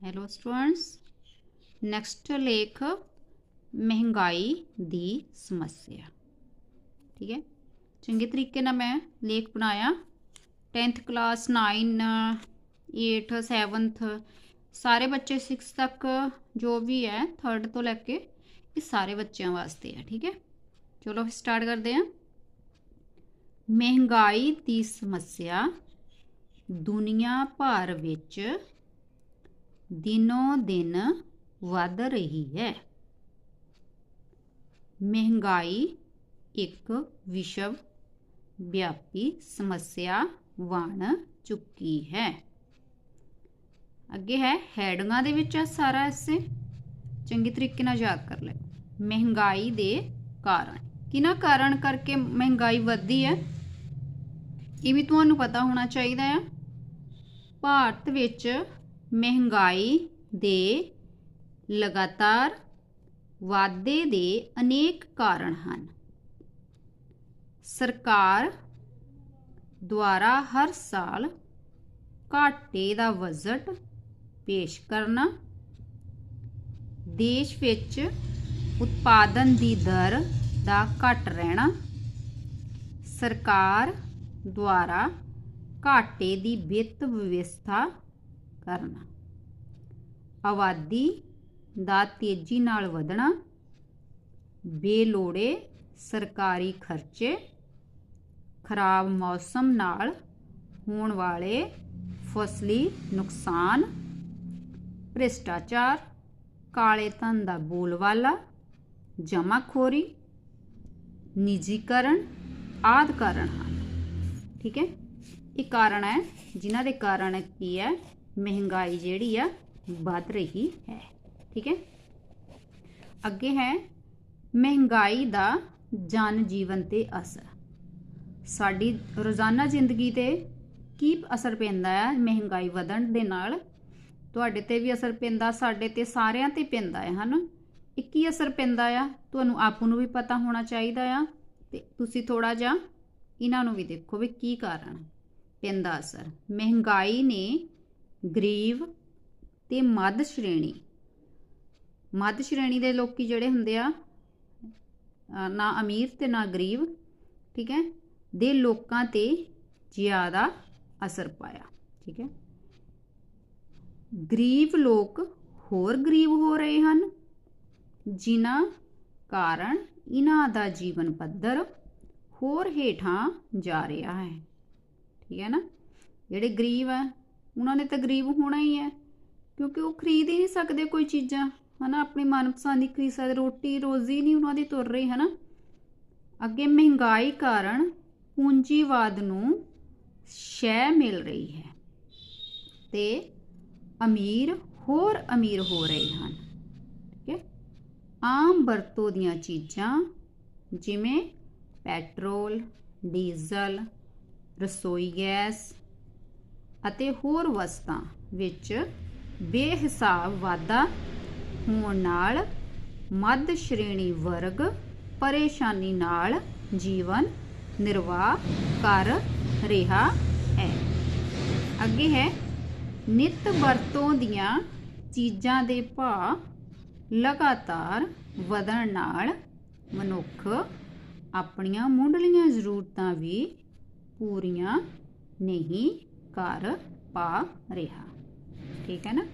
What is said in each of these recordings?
Hello students next ਲੇਖ ਮਹਿੰਗਾਈ ਦੀ ਸਮੱਸਿਆ ਠੀਕ ਹੈ ਚੰਗੇ ਤਰੀਕੇ ਨਾਲ ਮੈਂ ਲੇਖ ਬਣਾਇਆ 10th ਕਲਾਸ 9 8 7th ਸਾਰੇ ਬੱਚੇ 6 ਤੱਕ ਜੋ ਵੀ ਹੈ 3rd ਤੋਂ ਲੈ ਕੇ ਇਹ ਸਾਰੇ ਬੱਚਿਆਂ ਵਾਸਤੇ ਹੈ ਠੀਕ ਹੈ ਚਲੋ ਫਿਰ ਸਟਾਰਟ ਕਰਦੇ ਹਾਂ ਮਹਿੰਗਾਈ ਦੀ ਸਮੱਸਿਆ ਦੁਨੀਆ ਭਰ ਵਿੱਚ ਦਿਨੋ ਦਿਨ ਵੱਧ ਰਹੀ ਹੈ। ਮਹਿੰਗਾਈ ਇੱਕ ਵਿਸ਼ਵ ਵਿਆਪੀ ਸਮੱਸਿਆ ਬਣ ਚੁੱਕੀ ਹੈ। ਅੱਗੇ ਹੈ, ਹੈਡਿੰਗਾਂ ਦੇ ਵਿੱਚ ਆ ਸਾਰਾ ਇਸੇ। ਚੰਗੀ ਤਰੀਕੇ ਨਾਲ ਯਾਦ ਕਰ ਲੈ। ਮਹਿੰਗਾਈ ਦੇ ਕਾਰਨ। ਕਿਹਨਾਂ ਕਾਰਨ ਕਰਕੇ ਮਹਿੰਗਾਈ ਵੱਧਦੀ ਹੈ? ਇਹ ਵੀ ਤੁਹਾਨੂੰ ਪਤਾ ਹੋਣਾ ਚਾਹੀਦਾ ਹੈ ਭਾਰਤ ਵਿੱਚ ਮਹਿੰਗਾਈ ਦੇ ਲਗਾਤਾਰ ਵਾਧੇ ਦੇ ਅਨੇਕ ਕਾਰਨ ਹਨ। ਸਰਕਾਰ ਦੁਆਰਾ ਹਰ ਸਾਲ ਘਾਟੇ ਦਾ ਬਜਟ ਪੇਸ਼ ਕਰਨਾ, ਦੇਸ਼ ਵਿੱਚ ਉਤਪਾਦਨ ਦੀ ਦਰ ਦਾ ਘਟ ਰਹਿਣਾ, ਸਰਕਾਰ ਦੁਆਰਾ ਘਾਟੇ ਦੀ ਵਿੱਤ ਵਿਵਸਥਾ ਕਰਨਾ। ਆਬਾਦੀ ਦਾ ਤੇਜ਼ੀ ਨਾਲ ਵਧਣਾ, ਬੇਲੋੜੇ ਸਰਕਾਰੀ ਖਰਚੇ, ਖਰਾਬ ਮੌਸਮ ਨਾਲ ਹੋਣ ਵਾਲੇ ਫਸਲੀ ਨੁਕਸਾਨ, ਭ੍ਰਿਸ਼ਟਾਚਾਰ, ਕਾਲੇ ਧਨ ਦਾ ਬੋਲਵਾਲਾ ਜਮਾਖੋਰੀ, ਨਿੱਜੀਕਰਨ ਆਦਿ ਕਾਰਨ ਹਨ। ਠੀਕ ਹੈ? ਇਹ ਕਾਰਨ ਹੈ, ਜਿਨ੍ਹਾਂ ਦੇ ਕਾਰਨ ਕੀ ਹੈ? ਮਹਿੰਗਾਈ ਜਿਹੜੀ ਆ ਵੱਧ ਰਹੀ। ਹੈ। ਠੀਕ ਹੈ। ਅੱਗੇ ਹੈ ਮਹਿੰਗਾਈ ਦਾ ਜਨ ਜੀਵਨ ਤੇ ਅਸਰ। ਸਾਡੀ ਰੋਜ਼ਾਨਾ ਜ਼ਿੰਦਗੀ ਤੇ ਕੀ ਅਸਰ ਪੈਂਦਾ ਹੈ ਮਹਿੰਗਾਈ ਵਧਣ ਦੇ ਨਾਲ? ਤੁਹਾਡੇ ਤੇ ਵੀ ਅਸਰ ਪੈਂਦਾ ਸਾਡੇ ਤੇ ਸਾਰਿਆਂ ਤੇ ਪੈਂਦਾ ਹੈ ਹਨ? ਇਹ ਕੀ ਅਸਰ ਪੈਂਦਾ ਆ? ਤੁਹਾਨੂੰ ਆਪ ਨੂੰ ਵੀ ਪਤਾ ਹੋਣਾ ਚਾਹੀਦਾ ਆ। ਤੇ ਤੁਸੀਂ ਥੋੜਾ ਜਿਹਾ ਇਹਨਾਂ ਨੂੰ ਵੀ ਦੇਖੋ ਵੀ ਕੀ ਕਾਰਨ ਪੈਂਦਾ ਅਸਰ। ਮਹਿੰਗਾਈ ਨੇ ਗਰੀਬ ਤੇ ਮੱਧ ਸ਼੍ਰੇਣੀ। ਮੱਧ ਸ਼੍ਰੇਣੀ ਦੇ ਲੋਕੀ ਜਿਹੜੇ ਹੁੰਦੇ ਆ ਨਾ ਅਮੀਰ ਤੇ ਨਾ ਗਰੀਬ, ਠੀਕ ਹੈ, ਦੇ ਲੋਕਾਂ ਤੇ ਜ਼ਿਆਦਾ ਅਸਰ ਪਾਇਆ, ਠੀਕ ਹੈ। ਗਰੀਬ ਲੋਕ ਹੋਰ ਗਰੀਬ ਹੋ ਰਹੇ ਹਨ, ਜਿਨ੍ਹਾਂ ਕਾਰਨ ਇਹਨਾਂ ਦਾ ਜੀਵਨ ਪੱਧਰ ਹੋਰ ਹੇਠਾਂ ਜਾ ਰਿਹਾ ਹੈ, ਠੀਕ ਹੈ ਨਾ। ਜਿਹੜੇ ਗਰੀਬ ਆ ਉਹਨਾਂ ਨੇ ਤਾਂ ਗਰੀਬ ਹੋਣਾ ਹੀ ਹੈ। ਕਿਉਂਕਿ ਉਹ ਖਰੀਦ ਹੀ ਨਹੀਂ ਸਕਦੇ ਕੋਈ ਚੀਜ਼ਾਂ, ਹਨਾ? ਆਪਣੀ ਮਨਪਸੰਦ ਦੀ ਖਰੀਦ ਸਕਦੇ, ਰੋਟੀ, ਰੋਜ਼ੀ ਨਹੀਂ ਉਹਨਾਂ ਦੀ ਤੁਰ ਰਹੀ, ਹਨਾ? ਅੱਗੇ ਮਹਿੰਗਾਈ ਕਾਰਨ ਪੂੰਜੀਵਾਦ ਨੂੰ ਸ਼ੈ ਮਿਲ ਰਹੀ ਹੈ ਤੇ ਅਮੀਰ, ਹੋਰ ਅਮੀਰ ਹੋ ਰਹੇ ਹਨ, ਠੀਕ ਹੈ? ਆਮ ਵਰਤੋਂ ਦੀਆਂ ਚੀਜ਼ਾਂ ਜਿਵੇਂ ਪੈਟਰੋਲ, ਡੀਜ਼ਲ, ਰਸੋਈ ਗੈਸ ਅਤੇ ਹੋਰ ਵਸਤਾਂ ਵਿੱਚ ਬੇਹਿਸਾਬ ਵਾਧਾ ਹੋਣ ਨਾਲ ਮੱਧ ਸ਼੍ਰੇਣੀ ਵਰਗ ਪਰੇਸ਼ਾਨੀ ਨਾਲ ਜੀਵਨ ਨਿਰਵਾਹ ਕਰ ਰਿਹਾ ਹੈ। ਅੱਗੇ ਹੈ, ਨਿਤ ਵਰਤੋਂ ਦੀਆਂ ਚੀਜ਼ਾਂ ਦੇ ਭਾਅ ਲਗਾਤਾਰ ਵਧਣ ਨਾਲ ਮਨੁੱਖ ਆਪਣੀਆਂ ਮੁੱਢਲੀਆਂ ਜ਼ਰੂਰਤਾਂ ਵੀ ਪੂਰੀਆਂ ਨਹੀਂ ਕਰ ਪਾ ਰਿਹਾ। ਠੀਕ ਹੈ ਨਾ?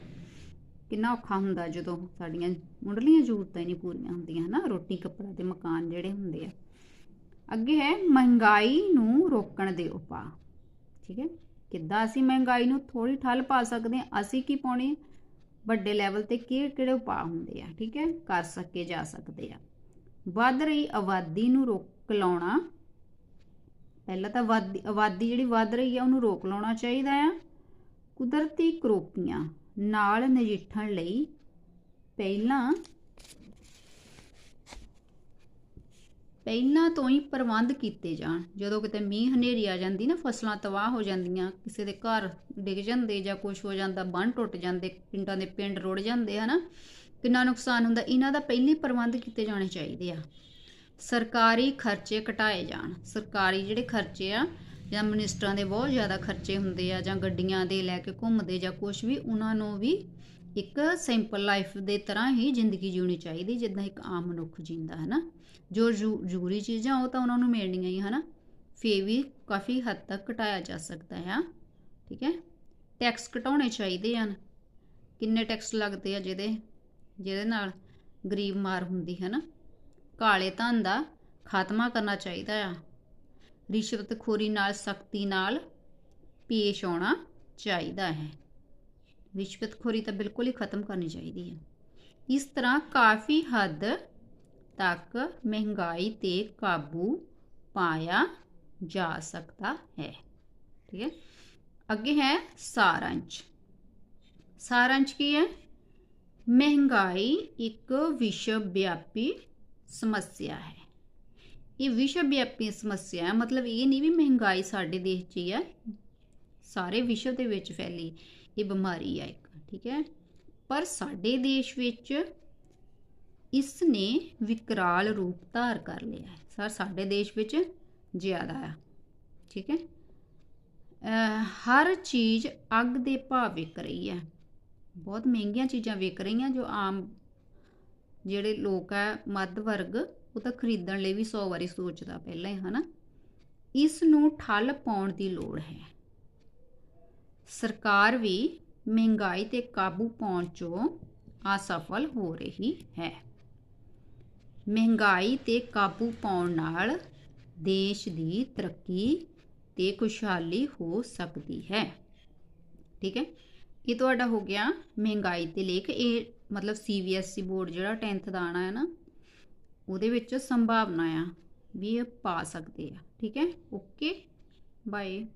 ਕਿੰਨਾ ਔਖਾ ਹੁੰਦਾ ਜਦੋਂ ਸਾਡੀਆਂ ਮੁੱਢਲੀਆਂ ਜ਼ਰੂਰਤਾਂ ਹੀ ਨਹੀਂ ਪੂਰੀਆਂ ਹੁੰਦੀਆਂ, ਹਨਾ? ਰੋਟੀ, ਕੱਪੜਾ ਤੇ ਮਕਾਨ ਜਿਹੜੇ ਹੁੰਦੇ ਆ। ਅੱਗੇ ਹੈ, ਮਹਿੰਗਾਈ ਨੂੰ ਰੋਕਣ ਦੇ ਉਪਾਅ। ਠੀਕ ਹੈ? ਕਿੱਦਾਂ ਅਸੀਂ ਮਹਿੰਗਾਈ ਨੂੰ ਥੋੜੀ ਠੱਲ ਪਾ ਸਕਦੇ ਹਾਂ? ਅਸੀਂ ਕੀ ਪਾਉਣੇ ਵੱਡੇ ਲੈਵਲ ਤੇ ਕਿਹੜੇ ਕਿਹੜੇ ਉਪਾਅ ਹੁੰਦੇ ਆ? ਠੀਕ ਹੈ? ਕਰ ਸਕੇ, ਜਾ ਸਕਦੇ ਆ। ਵੱਧ ਰਹੀ ਆਬਾਦੀ ਨੂੰ ਰੋਕ ਲਾਉਣਾ। ਪਹਿਲਾਂ ਤਾਂ ਆਬਾਦੀ ਜਿਹੜੀ ਵੱਧ ਰਹੀ ਆ, ਉਹਨੂੰ ਰੋਕ ਲਾਉਣਾ ਚਾਹੀਦਾ ਆ। ਕੁਦਰਤੀ ਕਰੋਪੀਆਂ ਨਾਲ ਨਜਿੱਠਣ ਲਈ ਪਹਿਲਾਂ ਪਹਿਲਾਂ ਤੋਂ ਹੀ ਪ੍ਰਬੰਧ ਕੀਤੇ ਜਾਣ। ਜਦੋਂ ਕਿਤੇ ਮੀਂਹ ਹਨੇਰੀ ਆ ਜਾਂਦੀ ਨਾ, ਫਸਲਾਂ ਤਬਾਹ ਹੋ ਜਾਂਦੀਆਂ, ਕਿਸੇ ਦੇ ਘਰ ਡਿੱਗ ਜਾਂਦੇ ਜਾਂ ਕੁਝ ਹੋ ਜਾਂਦਾ, ਬੰਨ ਟੁੱਟ ਜਾਂਦੇ, ਪਿੰਡਾਂ ਦੇ ਪਿੰਡ ਰੁੜ ਜਾਂਦੇ, ਹਨਾ? ਕਿੰਨਾ ਨੁਕਸਾਨ ਹੁੰਦਾ, ਇਹਨਾਂ ਦਾ ਪਹਿਲੇ ਪ੍ਰਬੰਧ ਕੀਤੇ ਜਾਣੇ ਚਾਹੀਦੇ ਆ। ਸਰਕਾਰੀ ਖਰਚੇ ਘਟਾਏ ਜਾਣ। ਸਰਕਾਰੀ ਜਿਹੜੇ ਖਰਚੇ ਆ ਜਾਂ ਮਿਨਿਸਟਰਾਂ ਦੇ ਬਹੁਤ ਜ਼ਿਆਦਾ ਖਰਚੇ ਹੁੰਦੇ ਆ ਜਾਂ ਗੱਡੀਆਂ ਦੇ ਲੈ ਕੇ ਘੁੰਮਦੇ ਜਾਂ ਕੁਝ ਵੀ, ਉਹਨਾਂ ਨੂੰ ਵੀ ਇੱਕ ਸਿੰਪਲ ਲਾਈਫ ਦੇ ਤਰ੍ਹਾਂ ਹੀ ਜ਼ਿੰਦਗੀ ਜਿਉਣੀ ਚਾਹੀਦੀ, ਜਿੱਦਾਂ ਇੱਕ ਆਮ ਮਨੁੱਖ ਜੀਂਦਾ ਹੈ ਨਾ ਜੋ, ਜ਼ਰੂਰੀ ਚੀਜ਼ਾਂ ਉਹ ਤਾਂ ਉਹਨਾਂ ਨੂੰ ਮਿਲਣੀਆਂ ਹੀ ਹੈ ਨਾ ਫੇ ਵੀ ਕਾਫੀ ਹੱਦ ਤੱਕ ਘਟਾਇਆ ਜਾ ਸਕਦਾ ਹੈ ਠੀਕ ਹੈ? ਟੈਕਸ ਘਟਾਉਣੇ ਚਾਹੀਦੇ ਹਨ। ਕਿੰਨੇ ਟੈਕਸ ਲੱਗਦੇ ਆ ਜਿਹਦੇ ਜਿਹਦੇ ਨਾਲ ਗਰੀਬ ਮਾਰ ਹੁੰਦੀ ਹੈ ਨਾ ਕਾਲੇ ਧਨ ਦਾ ਖਾਤਮਾ ਕਰਨਾ ਚਾਹੀਦਾ ਆ। ਰਿਸ਼ਵਤਖੋਰੀ ਨਾਲ ਸਖਤੀ ਨਾਲ ਪੇਸ਼ ਆਉਣਾ ਚਾਹੀਦਾ ਹੈ। ਰਿਸ਼ਵਤਖੋਰੀ ਤਾਂ ਬਿਲਕੁਲ ਹੀ ਖਤਮ ਕਰਨੀ ਚਾਹੀਦੀ ਹੈ। ਇਸ ਤਰ੍ਹਾਂ ਕਾਫੀ ਹੱਦ ਤੱਕ ਮਹਿੰਗਾਈ ਤੇ ਕਾਬੂ ਪਾਇਆ ਜਾ ਸਕਦਾ ਹੈ। ਠੀਕ ਹੈ। ਅੱਗੇ ਹੈ ਸਾਰਾਂਸ਼। ਸਾਰਾਂਸ਼ ਕੀ ਹੈ? ਮਹਿੰਗਾਈ ਇੱਕ ਵਿਸ਼ਵ ਵਿਆਪੀ ਸਮੱਸਿਆ ਹੈ। ਇਹ ਵਿਸ਼ਵ ਵਿਆਪੀ ਸਮੱਸਿਆ ਹੈ। ਮਤਲਬ ਇਹ ਨਹੀਂ ਵੀ ਮਹਿੰਗਾਈ ਸਾਡੇ ਦੇਸ਼ 'ਚ ਹੀ ਹੈ, ਸਾਰੇ ਵਿਸ਼ਵ ਦੇ ਵਿੱਚ ਫੈਲੀ ਇਹ ਬਿਮਾਰੀ ਹੈ ਇੱਕ, ਠੀਕ ਹੈ। ਪਰ ਸਾਡੇ ਦੇਸ਼ ਵਿੱਚ ਇਸ ਨੇ ਵਿਕਰਾਲ ਰੂਪ ਧਾਰ ਕਰ ਲਿਆ ਹੈ। ਸਰ, ਸਾਡੇ ਦੇਸ਼ ਵਿੱਚ ਜ਼ਿਆਦਾ ਆ, ਠੀਕ ਹੈ। ਹਰ ਚੀਜ਼ ਅੱਗ ਦੇ ਭਾਅ ਵਿਕ ਰਹੀ ਹੈ। ਬਹੁਤ ਮਹਿੰਗੀਆਂ ਚੀਜ਼ਾਂ ਵਿਕ ਰਹੀਆਂ ਜੋ ਆਮ ਜਿਹੜੇ ਲੋਕ ਹੈ, ਮੱਧ ਵਰਗ ਉਹ ਤਾਂ ਖਰੀਦਣ ਲਈ ਵੀ 100 ਵਾਰੀ ਸੋਚਦਾ ਪਹਿਲਾਂ ਹੀ, ਹਨਾ? ਇਸ ਨੂੰ ਠੱਲ ਪਾਉਣ ਦੀ ਲੋੜ ਹੈ। ਸਰਕਾਰ ਵੀ ਮਹਿੰਗਾਈ ਤੇ ਕਾਬੂ ਪਾਉਣ 'ਚੋਂ ਅਸਫਲ ਹੋ ਰਹੀ ਹੈ। ਮਹਿੰਗਾਈ ਤੇ ਕਾਬੂ ਪਾਉਣ ਨਾਲ ਦੇਸ਼ ਦੀ ਤਰੱਕੀ ਤੇ ਖੁਸ਼ਹਾਲੀ ਹੋ ਸਕਦੀ ਹੈ। ਠੀਕ ਹੈ? ਇਹ ਤੁਹਾਡਾ ਹੋ ਗਿਆ ਮਹਿੰਗਾਈ ਤੇ ਲੇਖ। ਇਹ ਮਤਲਬ ਸੀਬੀਐਸਈ ਬੋਰਡ ਜਿਹੜਾ 10th ਦਾ ਆਣਾ ਹੈ ਨਾ ਉਹਦੇ ਵਿੱਚ ਸੰਭਾਵਨਾ ਆ ਵੀ ਇਹ ਪਾ ਸਕਦੇ ਆ ਠੀਕ ਹੈ? Okay bye